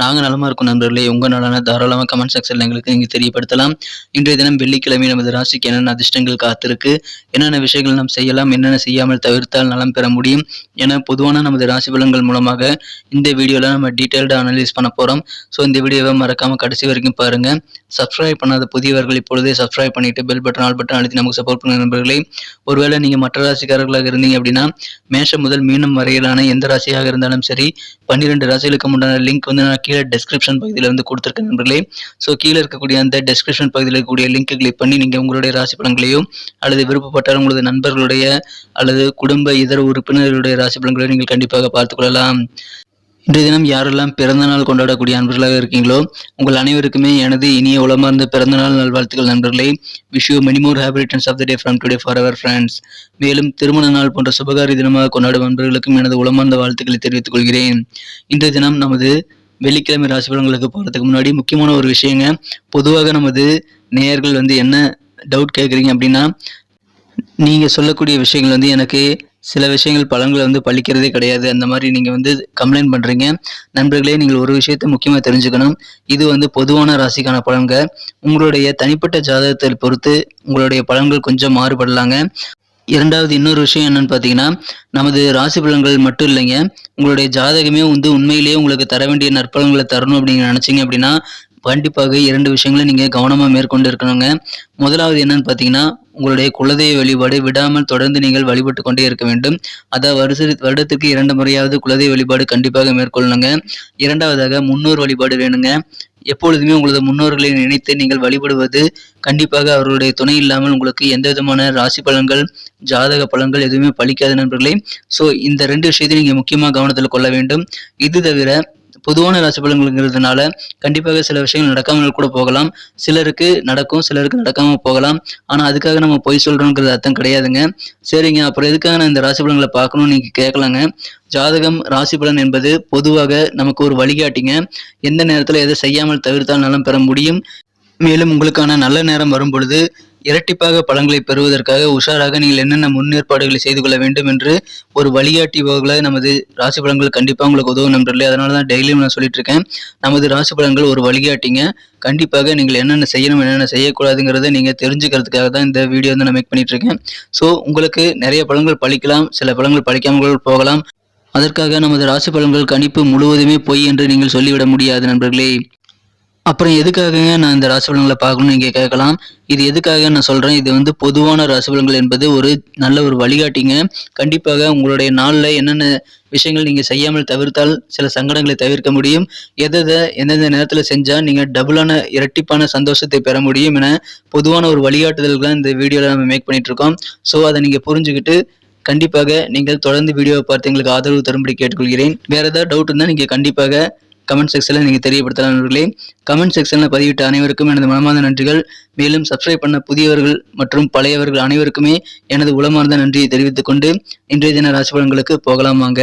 நாங்கள் நலமா இருக்கும் நண்பர்களே. உங்க நலனை தாராளமாக கமெண்ட் செக்ஷனில் எங்களுக்கு நீங்கள் தெரியப்படுத்தலாம். இன்றைய தினம் வெள்ளிக்கிழமை நமது ராசிக்கு என்னென்ன அதிர்ஷ்டங்கள் காத்திருக்கு என்னென்ன விஷயங்கள் நாம் செய்யலாம் என்னென்ன செய்யாமல் தவிர்த்தால் நலம் பெற முடியும் என பொதுவான நமது ராசி பலன்கள் மூலமாக இந்த வீடியோவில் நம்ம டீட்டெயில்டாக அனலைஸ் பண்ண போறோம். ஸோ இந்த வீடியோவை மறக்காம கடைசி வரைக்கும் பாருங்க. சப்ஸ்கிரைப் பண்ணாத புதியவர்கள் இப்பொழுதே சப்ஸ்கிரைப் பண்ணிட்டு பெல் பட்டன் ஆல் பட்டன் அழுத்தி நமக்கு சப்போர்ட் பண்ணுங்க நண்பர்களே. ஒருவேளை நீங்க மற்ற ராசிக்காரர்களாக இருந்தீங்க அப்படின்னா மேஷம் முதல் மீனம் வரையிலான எந்த ராசியாக இருந்தாலும் சரி பன்னிரெண்டு ராசிகளுக்கு முன்னான லிங்க் வந்து நான் கீழே டெஸ்கிரிப்ஷன் பகுதியில் வந்து கொடுத்துருக்கேன் நண்பர்களே. ஸோ கீழே இருக்கக்கூடிய அந்த டெஸ்கிரிப்ஷன் பகுதியில் இருக்கக்கூடிய லிங்க் கிளிக் பண்ணி நீங்கள் உங்களுடைய ராசி பலன்களையும் அல்லது விருப்பப்பட்டால் உங்களது நண்பர்களுடைய அல்லது குடும்ப இதர உறுப்பினர்களுடைய ராசி பலன்களையும் நீங்கள் கண்டிப்பாக பார்த்துக்கொள்ளலாம் இன்றைய தினம் யாரெல்லாம் பிறந்த நாள் கொண்டாடக்கூடிய நண்பர்களாக இருக்கீங்களோ உங்கள் அனைவருக்குமே எனது இனிய உளமார்ந்த பிறந்தநாள் நல்வாழ்த்துக்கள் நண்பர்களே. Wish you many more happy returns of the day from today for our friends மேலும் திருமண நாள் போன்ற சுபகாரி தினமாக கொண்டாடும் நண்பர்களுக்கும் எனது உளமார்ந்த வாழ்த்துக்களை தெரிவித்துக் கொள்கிறேன். இன்றைய தினம் நமது வெள்ளிக்கிழமை ராசி பலன்களுக்கு போகிறதுக்கு முன்னாடி முக்கியமான ஒரு விஷயங்க. பொதுவாக நமது நேயர்கள் வந்து என்ன டவுட் கேட்குறீங்க அப்படின்னா நீங்கள் சொல்லக்கூடிய விஷயங்கள் வந்து எனக்கு சில விஷயங்கள் பலன்களை வந்து பழிக்கிறதே கிடையாது. அந்த மாதிரி நீங்கள் வந்து கம்ப்ளைண்ட் பண்ணுறீங்க நண்பர்களே நீங்கள் ஒரு விஷயத்தை முக்கியமாக தெரிஞ்சுக்கணும். இது வந்து பொதுவான ராசிக்கான பலன்கள். உங்களுடைய தனிப்பட்ட ஜாதகத்தை பொறுத்து உங்களுடைய பலன்கள் கொஞ்சம் மாறுபடலாங்க. இரண்டாவது இன்னொரு விஷயம் என்னன்னு பார்த்தீங்கன்னா நமது ராசி பலன்கள் மட்டும் இல்லைங்க. உங்களுடைய ஜாதகமே வந்து உண்மையிலேயே உங்களுக்கு தர வேண்டிய நற்பலன்களை தரணும் அப்படின்னு நினைச்சீங்க அப்படின்னா கண்டிப்பாக இரண்டு விஷயங்களை நீங்கள் கவனமாக மேற்கொண்டு இருக்கணுங்க. முதலாவது என்னன்னு பார்த்தீங்கன்னா உங்களுடைய குலதெய்வ வழிபாடு விடாமல் தொடர்ந்து நீங்கள் வழிபட்டு கொண்டே இருக்க வேண்டும். அதாவது வருஷ வருடத்துக்கு இரண்டு முறையாவது குலதெய்வ வழிபாடு கண்டிப்பாக மேற்கொள்ளணுங்க. இரண்டாவதாக முன்னோர் வழிபாடு வேணுங்க. எப்பொழுதுமே உங்களது முன்னோர்களை நினைத்து நீங்கள் வழிபடுவது கண்டிப்பாக அவர்களுடைய துணை இல்லாமல் உங்களுக்கு எந்த விதமான ராசி பலன்கள் ஜாதக பலன்கள் எதுவுமே பலிக்காத நண்பர்களே. ஸோ இந்த ரெண்டு விஷயத்தையும் நீங்கள் முக்கியமாக கவனத்தில் கொள்ள வேண்டும். இது தவிர பொதுவான ராசி பலன்களுங்கிறதுனால கண்டிப்பாக சில விஷயங்கள் நடக்காமல் கூட போகலாம். சிலருக்கு நடக்கும் சிலருக்கு நடக்காமல் போகலாம். ஆனா அதுக்காக நம்ம பொய் சொல்கிறோங்கிறது அர்த்தம் கிடையாதுங்க. சரிங்க அப்புறம் எதுக்காக நான் இந்த ராசி பலன்களை பார்க்கணும்னு நீங்க கேட்கலாங்க. ஜாதகம் ராசி பலன் என்பது பொதுவாக நமக்கு ஒரு வழிகாட்டிங்க. எந்த நேரத்தில் எதை செய்யாமல் தவிர்த்தால் நலம் பெற முடியும்? மேலும் உங்களுக்கான நல்ல நேரம் வரும் பொழுது இரட்டிப்பாக பழங்களை பெறுவதற்காக உஷாராக நீங்கள் என்னென்ன முன்னேற்பாடுகளை செய்து கொள்ள வேண்டும் என்று ஒரு வழிகாட்டி போகல நமது ராசி பலன்கள் கண்டிப்பாக உங்களுக்கு உதவும் நண்பர்களே. அதனால தான் டெய்லியும் நான் சொல்லிட்டு இருக்கேன். நமது ராசி பலன்கள் ஒரு வழிகாட்டிங்க. கண்டிப்பாக நீங்கள் என்னென்ன செய்யணும் என்னென்ன செய்யக்கூடாதுங்கிறத நீங்கள் தெரிஞ்சுக்கிறதுக்காக தான் இந்த வீடியோ வந்து நான் மேக் பண்ணிட்டு இருக்கேன். ஸோ உங்களுக்கு நிறைய பழங்கள் பழிக்கலாம் சில பழங்கள் பழிக்காமல் போகலாம். அதற்காக நமது ராசி பலன்கள் கணிப்பு முழுவதுமே பொய் என்று நீங்கள் சொல்லிவிட முடியாது நண்பர்களே. அப்புறம் எதுக்காகங்க நான் இந்த ராசி பலன்களை பார்க்கணும்னு நீங்கள் கேட்கலாம்? இது எதுக்காக நான் சொல்கிறேன் இது வந்து பொதுவான ராசி பலன்கள் என்பது ஒரு நல்ல ஒரு வழிகாட்டிங்க. கண்டிப்பாக உங்களுடைய நாளில் என்னென்ன விஷயங்கள் நீங்கள் செய்யாமல் தவிர்த்தால் சில சங்கடங்களை தவிர்க்க முடியும். எதை எந்தெந்த நேரத்தில் செஞ்சால் நீங்கள் டபுளான இரட்டிப்பான சந்தோஷத்தை பெற முடியும் என பொதுவான ஒரு வழிகாட்டுதல்களை இந்த வீடியோவில் நம்ம மேக் பண்ணிகிட்ருக்கோம் இருக்கோம் ஸோ அதை நீங்கள் புரிஞ்சுக்கிட்டு கண்டிப்பாக நீங்கள் தொடர்ந்து வீடியோவை பார்த்து எங்களுக்கு ஆதரவு தரும்படி கேட்டுக்கொள்கிறேன். வேறு ஏதாவது டவுட் இருந்தால் நீங்கள் கண்டிப்பாக கமெண்ட் செக்ஷனில் நீங்கள் தெரியப்படுத்தலாம் நண்பர்களே. கமெண்ட் செக்ஷனில் பதிவிட்ட அனைவருக்கும் எனது மனமார்ந்த நன்றிகள். மேலும் சப்ஸ்கிரைப் பண்ண புதியவர்கள் மற்றும் பழையவர்கள் அனைவருக்குமே எனது உளமார்ந்த நன்றியை தெரிவித்துக் கொண்டு இன்றைய தின ராசிபலன்களுக்கு போகலாமாங்க போகலாம் வாங்க.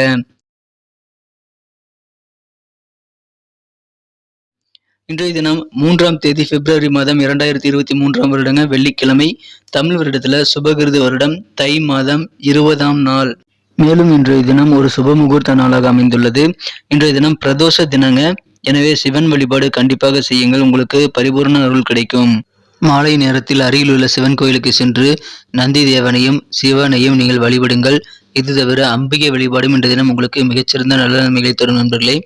இன்றைய தினம் மூன்றாம் தேதி பிப்ரவரி மாதம் இரண்டாயிரத்தி இருபத்தி மூன்றாம் வருடங்க வெள்ளிக்கிழமை தமிழ் வருடத்துல சுபகிருது வருடம் தை மாதம் இருபதாம் நாள். மேலும் இன்றைய தினம் ஒரு சுப முகூர்த்த நாளாக அமைந்துள்ளது. இன்றைய தினம் பிரதோஷ தினங்க. எனவே சிவன் வழிபாடு கண்டிப்பாக செய்யுங்கள். உங்களுக்கு பரிபூர்ண அருள் கிடைக்கும். மாலை நேரத்தில் அருகில் உள்ள சிவன் கோயிலுக்கு சென்று நந்தி தேவனையும் சிவனையும் நீங்கள் வழிபடுங்கள். இது தவிர அம்பிகை வழிபாடும் இன்றைய தினம் உங்களுக்கு மிகச்சிறந்த நல்ல நன்மைகளை தரும் நண்பர்களே.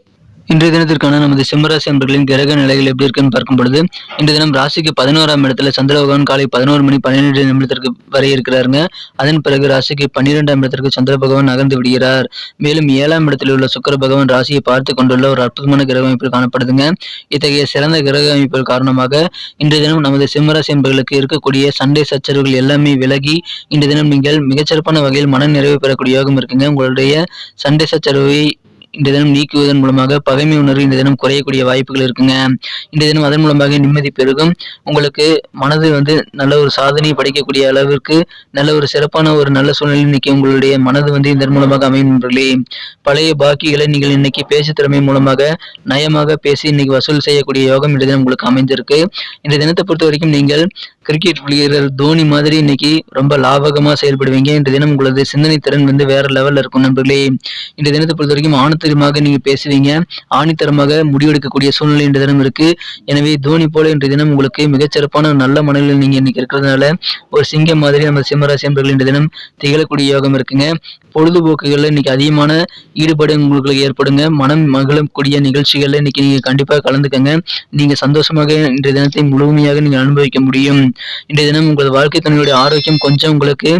இன்றைய தினத்திற்கான நமது சிம்மராசி அன்பர்களின் கிரக நிலைகள் எப்படி இருக்குன்னு பார்க்கும் பொழுது இன்றைய தினம் ராசிக்கு பதினோராம் இடத்துல சந்திர பகவான் காலை பதினோரு மணி பன்னிரெண்டு நிமிடத்திற்கு வரை இருக்கிறாருங்க. அதன் பிறகு ராசிக்கு பன்னிரெண்டாம் இடத்திற்கு சந்திர பகவான் நகர்ந்து விடுகிறார். மேலும் ஏழாம் இடத்தில் உள்ள சுக்கர பகவான் ராசியை பார்த்து கொண்டுள்ள ஒரு அற்புதமான கிரக அமைப்பில் காணப்படுதுங்க. இத்தகைய சிறந்த கிரக அமைப்புகள் காரணமாக இன்றைய தினம் நமது சிம்மராசி அன்பர்களுக்கு இருக்கக்கூடிய சண்டை சச்சரவுகள் எல்லாமே விலகி இன்றைய தினம் நீங்கள் மிகச்சிறப்பான வகையில் மன நிறைவு பெறக்கூடிய யோகம் இருக்குங்க. உங்களுடைய சண்டை சச்சரவை இந்த தினம் நீக்குவதன் மூலமாக பகைமை உணர்வு இந்த தினம் குறையக்கூடிய வாய்ப்புகள் இருக்குங்க. இந்த தினம் அதன் மூலமாக நிம்மதி பெருகும். உங்களுக்கு மனது வந்து நல்ல ஒரு சாதனை படைக்கக்கூடிய அளவிற்கு நல்ல ஒரு சிறப்பான ஒரு நல்ல சூழ்நிலை இன்னைக்கு உங்களுடைய மனது வந்து இதன் மூலமாக அமையும் நண்பர்களே. பழைய பாக்கிகளை நீங்கள் இன்னைக்கு பேச்சு திறமை மூலமாக நயமாக பேசி இன்னைக்கு வசூல் செய்யக்கூடிய யோகம் இந்த தினம் உங்களுக்கு அமைஞ்சிருக்கு இந்த தினத்தை பொறுத்த வரைக்கும் நீங்கள் கிரிக்கெட் வீரர் தோனி மாதிரி இன்னைக்கு ரொம்ப லாபகமாக செயல்படுவீங்க. இந்த தினம் உங்களது சிந்தனை திறன் வந்து வேற லெவலில் இருக்கும் நண்பர்களே. இந்த தினத்தை பொறுத்த வரைக்கும் ஆணித்தரமாக நீங்க பேசுவீங்க. ஆணித்தரமாக முடிவெடுக்கக்கூடிய சூழ்நிலை இன்று தினம் இருக்கு. எனவே தோனி போல இன்றைய தினம் உங்களுக்கு மிகச்சிறப்பான நல்ல மனநிலை நீங்க இன்னைக்கு இருக்கிறதுனால ஒரு சிங்கம் மாதிரி நம்ம சிம்மராசி என்பர்கள் இன்று தினம் திகழக்கூடிய யோகம் இருக்குங்க. பொழுதுபோக்குகளில் இன்னைக்கு அதிகமான ஈடுபாடு உங்களுக்கு ஏற்படுங்க. மனம் மகிழக்கூடிய நிகழ்ச்சிகளில் இன்னைக்கு நீங்க கண்டிப்பாக கலந்துக்கங்க. நீங்க சந்தோஷமாக இன்றைய தினத்தை முழுமையாக நீங்க அனுபவிக்க முடியும். இன்றைய தினம் உங்களது வாழ்க்கை துணையுடைய ஆரோக்கியம் கொஞ்சம் உங்களுக்கு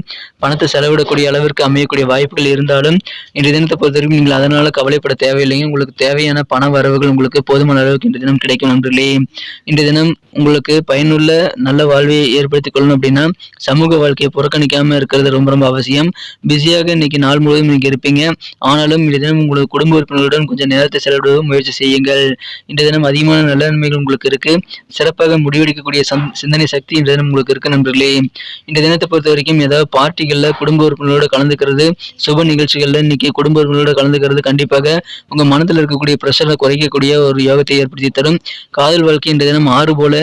பணத்தை செலவிடக்கூடிய அளவிற்கு அமையக்கூடிய வாய்ப்புகள் இருந்தாலும் இன்றைய தினத்தை பொறுத்தவரைக்கும் நீங்கள் அதனால கவலைப்பட தேவையில்லைங்க. உங்களுக்கு தேவையான பண வரவுகள் உங்களுக்கு போதுமான அளவுக்கு இன்று தினம் கிடைக்கும் நண்பர்களே. இன்று தினம் உங்களுக்கு பயனுள்ள நல்ல வாழ்வை ஏற்படுத்திக் கொள்ளணும் அப்படின்னா சமூக வாழ்க்கையை புறக்கணிக்காம இருக்கிறது ரொம்ப ரொம்ப அவசியம். பிஸியாக இன்னைக்கு நாள் முழுவதும் நீங்க இருப்பீங்க. ஆனாலும் இந்த தினம் உங்களது குடும்ப உறுப்பினர்களுடன் கொஞ்சம் நேரத்தை செலவிட முயற்சி செய்யுங்கள். இந்த தினம் அதிகமான நல்ல நன்மைகள் உங்களுக்கு இருக்கு. சிறப்பாக முடிவெடுக்கக்கூடிய சந் சிந்தனை சக்தி இந்த தினம் உங்களுக்கு இருக்கு நண்பர்களே. இந்த தினத்தை பொறுத்த வரைக்கும் ஏதாவது பார்ட்டிகள்ல குடும்ப உறுப்பினர்களோட கலந்துக்கிறது சுப நிகழ்ச்சிகள்ல இன்னைக்கு குடும்ப உறுப்பினர்களோட கலந்துக்கிறது கண்டிப்பாக உங்க மனதில் இருக்கக்கூடிய பிரஷரை குறைக்கக்கூடிய ஒரு யோகத்தை ஏற்படுத்தி தரும். காதல் வாழ்க்கை இந்த தினம் ஆறு போல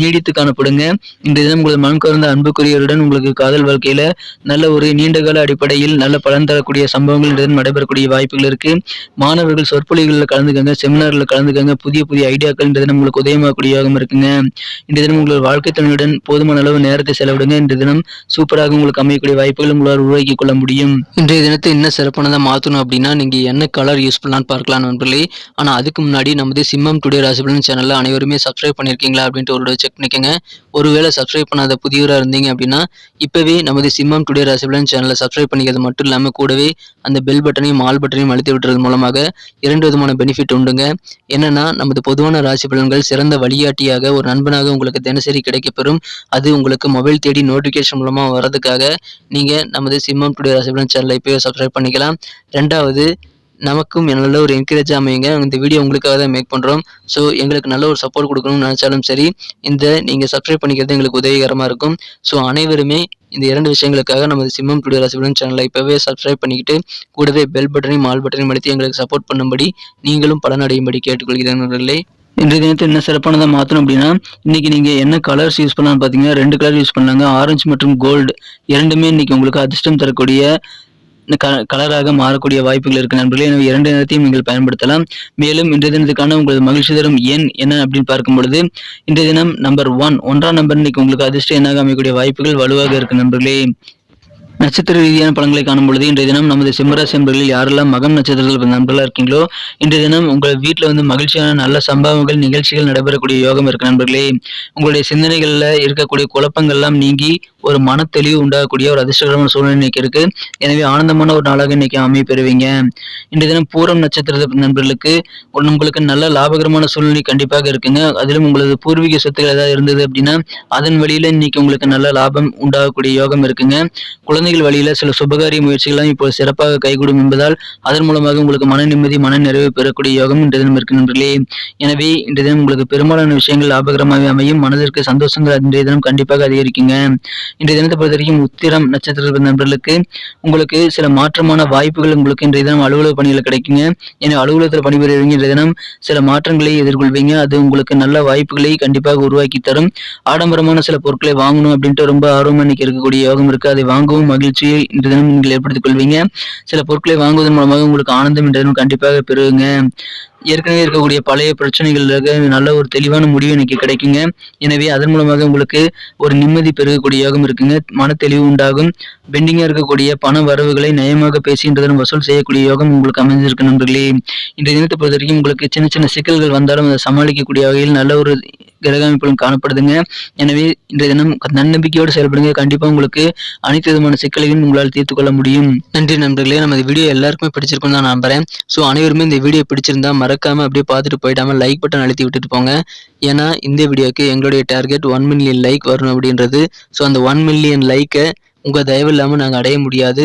நீடித்து காணப்படுங்க. இந்த தினம் உங்களது மனம் கவர்ந்த அன்புக்குரியவருடன் உங்களுக்கு காதல் வாழ்க்கையில நல்ல ஒரு நீண்டகால அடிப்படையில் நல்ல பலன் தரக்கூடிய சம்பவங்கள் இந்த தினம் நடைபெறக்கூடிய வாய்ப்புகள் இருக்கு. மாணவர்கள் சொற்பொழிகளில் கலந்துக்கங்க செமினார்ல கலந்துக்கங்க புதிய புதிய ஐடியாக்கள் இந்த தினம் உங்களுக்கு உதயமாகக்கூடிய யோகம் இருக்குங்க. இந்த தினம் உங்களோட வாழ்க்கை துணையுடன் போதுமான அளவு நேரத்தை செலவிடுங்க. இந்த தினம் சூப்பராக உங்களுக்கு அமையக்கூடிய வாய்ப்புகள் உங்களால் உருவாக்கி கொள்ள முடியும். இன்றைய தினத்தை இன்னும் சிறப்பானதாக மாற்றணும் அப்படின்னா நீங்க என்ன கலர் யூஸ் பண்ணலாம்னு பார்க்கலாம் நண்பர்களே. ஆனா அதுக்கு முன்னாடி நமது சிம்மம் டுடே ராசிபலன் சேனல்ல அனைவருமே சப்ஸ்கிரைப் பண்ணிருக்கீங்களா அப்படின்ட்டு ஒரு செக் பண்ணிக்கோங்க. ஒருவேளை சப்ஸ்கிரைப் பண்ணாத புதியவராக இருந்தீங்க அப்படின்னா இப்போவே நமது சிம்மம் டுடே ராசிபலன் சேனலை சப்ஸ்கிரைப் பண்ணிக்கிறது மட்டும் இல்லாமல் கூடவே அந்த பெல் பட்டனையும் ஆல் பட்டனையும் அழுத்தி விட்டுறது மூலமாக இரண்டு விதமான பெனிஃபிட் உண்டுங்க. என்னன்னா நமது பொதுவான ராசி பலன்கள் சிறந்த வழிகாட்டியாக ஒரு நண்பனாக உங்களுக்கு தினசரி கிடைக்கப்பெறும். அது உங்களுக்கு மொபைல் தேடி நோட்டிஃபிகேஷன் மூலமாக வர்றதுக்காக நீங்கள் நமது சிம்மம் டுடே ராசிபலன் சேனலை இப்போவே சப்ஸ்கிரைப் பண்ணிக்கலாம். ரெண்டாவது நமக்கும் நல்ல ஒரு என்கரேஜ் அமையுங்க. இந்த வீடியோ உங்களுக்காக தான் மேக் பண்ணுறோம் ஸோ எங்களுக்கு நல்ல ஒரு சப்போர்ட் கொடுக்கணும்னு நினச்சாலும் சரி இந்த நீங்கள் சப்ஸ்கிரைப் பண்ணிக்கிறது எங்களுக்கு உதவிகரமாக இருக்கும். ஸோ அனைவருமே இந்த இரண்டு விஷயங்களுக்காக நமது சிம்மம் டுடே ராசிபலன் சேனலை இப்போவே சப்ஸ்கிரைப் பண்ணிக்கிட்டு கூடவே பெல் பட்டனையும் ஆல் பட்டனையும் அழுத்தி எங்களுக்கு சப்போர்ட் பண்ணும்படி நீங்களும் பலனடையும்படி கேட்டுக்கொள்கிறேன் நண்பர்களே. இன்றைய தினத்தை என்ன சிறப்பானதாக மாற்றணும் அப்படின்னா இன்றைக்கி நீங்கள் என்ன கலர்ஸ் யூஸ் பண்ணலாம்னு பார்த்தீங்கன்னா ரெண்டு கலர் யூஸ் பண்ணாங்க ஆரஞ்சு மற்றும் கோல்டு இரண்டுமே இன்றைக்கி உங்களுக்கு அதிர்ஷ்டம் தரக்கூடிய கலராக மாறக்கூடிய வாய்ப்புகள் இருக்கு நண்பர்களே. எனவே இரண்டு நேரத்தையும் நீங்கள் பயன்படுத்தலாம். மேலும் இன்றைய தினத்துக்கான உங்களது மகிழ்ச்சி தரும் எண் என்ன அப்படின்னு பார்க்கும் பொழுது இன்றைய தினம் நம்பர் ஒன் ஒன்றாம் நம்பர் இன்னைக்கு உங்களுக்கு அதிர்ஷ்ட எண்ணாக அமையக்கூடிய வாய்ப்புகள் வலுவாக இருக்கு நண்பர்களே. நட்சத்திர ரீதியான பலன்களை காணும் பொழுது இன்றைய தினம் நமது சிம்மராசி நண்பர்களில் யாரெல்லாம் மகம் நட்சத்திரத்தில் நண்பர்களாக இருக்கீங்களோ இன்றைய தினம் உங்கள் வீட்டில் வந்து மகிழ்ச்சியான நல்ல சம்பவங்கள் நிகழ்ச்சிகள் நடைபெறக்கூடிய யோகம் இருக்கு நண்பர்களே. உங்களுடைய சிந்தனைகளில் இருக்கக்கூடிய குழப்பங்கள்லாம் நீங்கி ஒரு மன தெளிவு உண்டாகக்கூடிய ஒரு அதிர்ஷ்டகரமான சூழ்நிலை இன்னைக்கு இருக்கு. எனவே ஆனந்தமான ஒரு நாளாக இன்னைக்கு அமைய பெறுவீங்க. இன்றைய தினம் பூரம் நட்சத்திர நண்பர்களுக்கு உங்களுக்கு நல்ல லாபகரமான சூழ்நிலை கண்டிப்பாக இருக்குங்க. அதிலும் உங்களது பூர்வீக சொத்துக்கள் ஏதாவது இருந்தது அப்படின்னா அதன் வழியில இன்னைக்கு உங்களுக்கு நல்ல லாபம் உண்டாகக்கூடிய யோகம் இருக்குங்க. குழந்தைகள் வழியில சில சுபகாரிய முயற்சிகள்லாம் இப்போ சிறப்பாக கைகூடும் என்பதால் அதன் மூலமாக உங்களுக்கு மன நிம்மதி மன நிறைவு பெறக்கூடிய யோகம் இன்றைய தினம் இருக்கு நண்பர்களே. எனவே இன்றைய தினம் உங்களுக்கு பெரும்பாலான விஷயங்கள் லாபகரமாக அமையும். மனதிற்கு சந்தோஷங்கள் இன்றைய தினம் கண்டிப்பாக அதிகரிக்குங்க. இன்றைய தினத்தை பொறுத்த வரைக்கும் உத்திரம் நட்சத்திர நண்பர்களுக்கு உங்களுக்கு சில மாற்றமான வாய்ப்புகள் உங்களுக்கு இன்றைய தினம் அலுவலக பணிகள் கிடைக்குங்க. ஏன்னா அலுவலகத்தில் பணிபுரிவீங்க இன்றைய தினம் சில மாற்றங்களை எதிர்கொள்வீங்க. அது உங்களுக்கு நல்ல வாய்ப்புகளை கண்டிப்பாக உருவாக்கி தரும். ஆடம்பரமான சில பொருட்களை வாங்கணும் அப்படின்ட்டு ரொம்ப ஆர்வம் இன்னைக்கு இருக்கக்கூடிய யோகம் இருக்கு. அதை வாங்கவும் மகிழ்ச்சியை இன்றைய தினம் நீங்கள் ஏற்படுத்திக் கொள்வீங்க. சில பொருட்களை வாங்குவதன் மூலமாக உங்களுக்கு ஆனந்தம் இன்றைய தினம் கண்டிப்பாக பெறுவீங்க ஏற்கனவே இருக்கக்கூடிய பழைய பிரச்சனைகளுக்கு நல்ல ஒரு தெளிவான முடிவு இன்னைக்கு கிடைக்குங்க. எனவே அதன் மூலமாக உங்களுக்கு ஒரு நிம்மதி பெருகக்கூடிய யோகம் இருக்குங்க மன தெளிவு உண்டாகும். பெண்டிங்காக இருக்கக்கூடிய பண வரவுகளை நயமாக பேசின்றதும் வசூல் செய்யக்கூடிய யோகம் உங்களுக்கு அமைஞ்சிருக்கு நண்பர்களே. இன்றைய தினத்தை பொறுத்த வரைக்கும் உங்களுக்கு சின்ன சின்ன சிக்கல்கள் வந்தாலும் அதை சமாளிக்கக்கூடிய வகையில் நல்ல ஒரு கிரக அமைப்புகளும் காணப்படுதுங்க. எனவே இன்றைய தினம் நன்னம்பிக்கையோடு செயல்படுங்க. கண்டிப்பாக உங்களுக்கு அனைத்து விதமான சிக்கலையும் உங்களால் தீர்த்து கொள்ள முடியும். நன்றி நண்பர்களே. நம்ம இந்த வீடியோ எல்லாருக்குமே பிடிச்சிருக்கும் தான் நம்புறேன். ஸோ அனைவருமே இந்த வீடியோ பிடிச்சிருந்தா மறக்காம அப்படியே பார்த்துட்டு போயிடாம லைக் பட்டன் அழுத்தி விட்டுட்டு போங்க. ஏன்னா இந்த வீடியோக்கு எங்களுடைய டார்கெட் ஒன் மில்லியன் லைக் வரணும் அப்படின்றது. ஸோ அந்த ஒன் மில்லியன் லைக்கை உங்கள் தயவு இல்லாமல் நாங்கள் அடைய முடியாது.